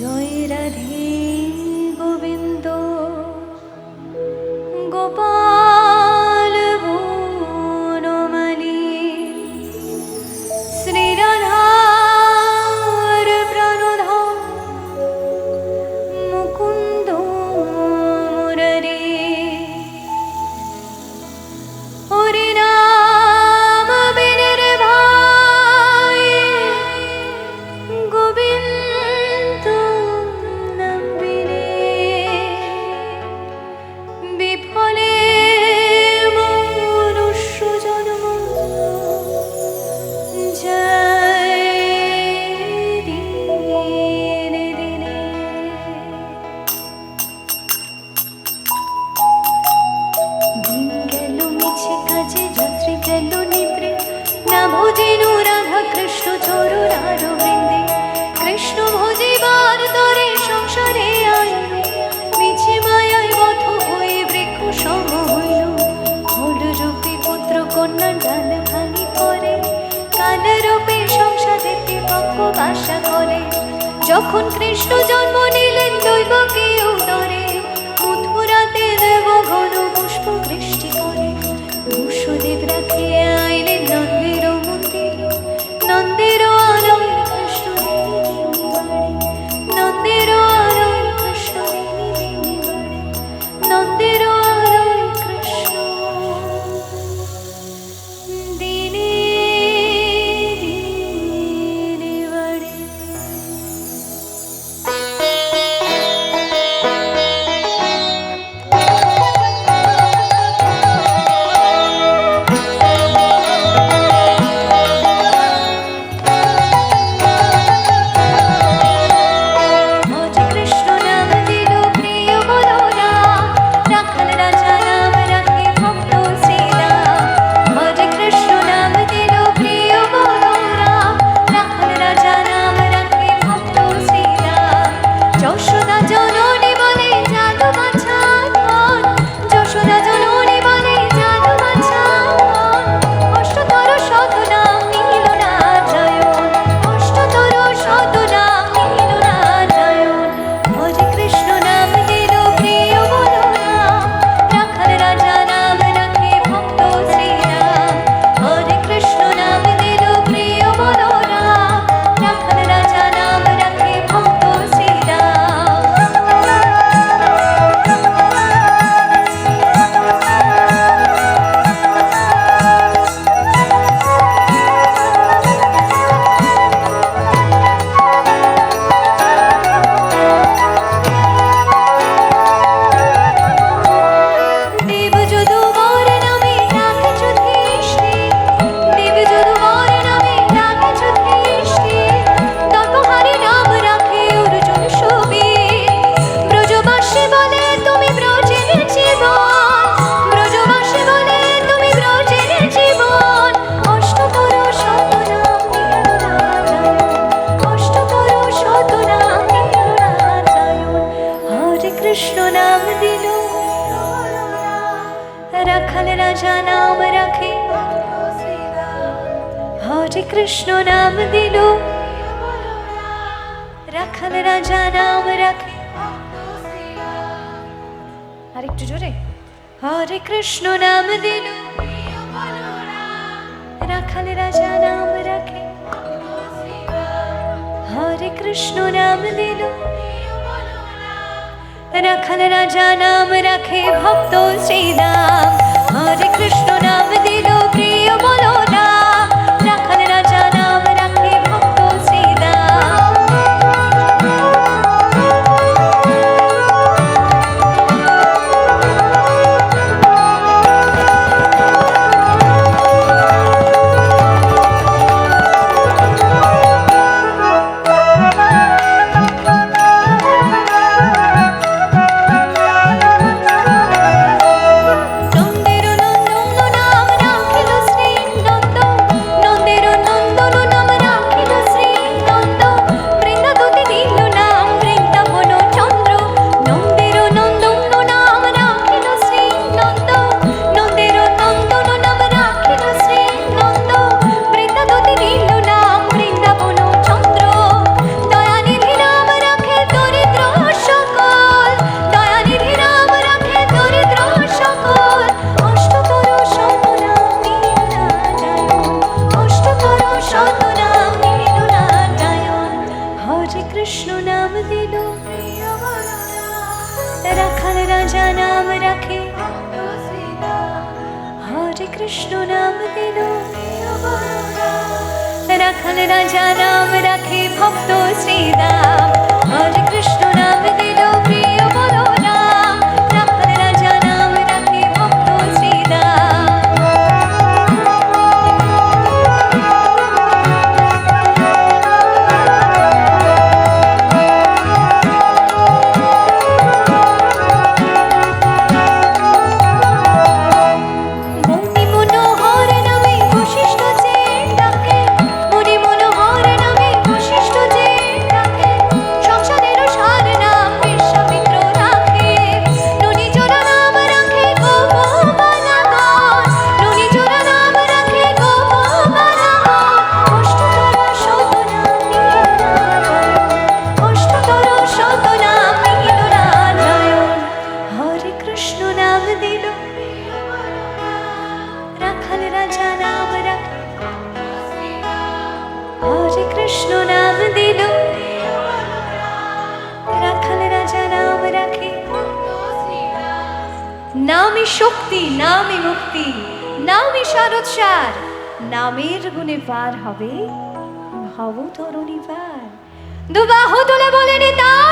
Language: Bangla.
জয় রাধে ভালোবাসা করে। যখন কৃষ্ণ জন্ম নিলেন দৈবকে राजा नाम रखे। हरे कृष्ण नाम दिलो। রাখাল রাজা নাম রাখে আর একটু জোরে হরে কৃষ্ণ নাম দিল রাখাল রাজা নাম রাখে হরে কৃষ্ণ নাম দিল রাখাল রাজা নাম রাখে ভক্ত শ্রীরাম হরে কৃষ্ণ নাম দিল প্রিয় বলো কৃষ্ণ নাম দিল রাখাল রাজা নাম রাখে ভক্ত শ্রীদা নামে শক্তি নামে মুক্তি নামে সারোৎসার নামের গুণে পার হবে ভবতরণী পার। দুবাহু তোলে বলেনি তা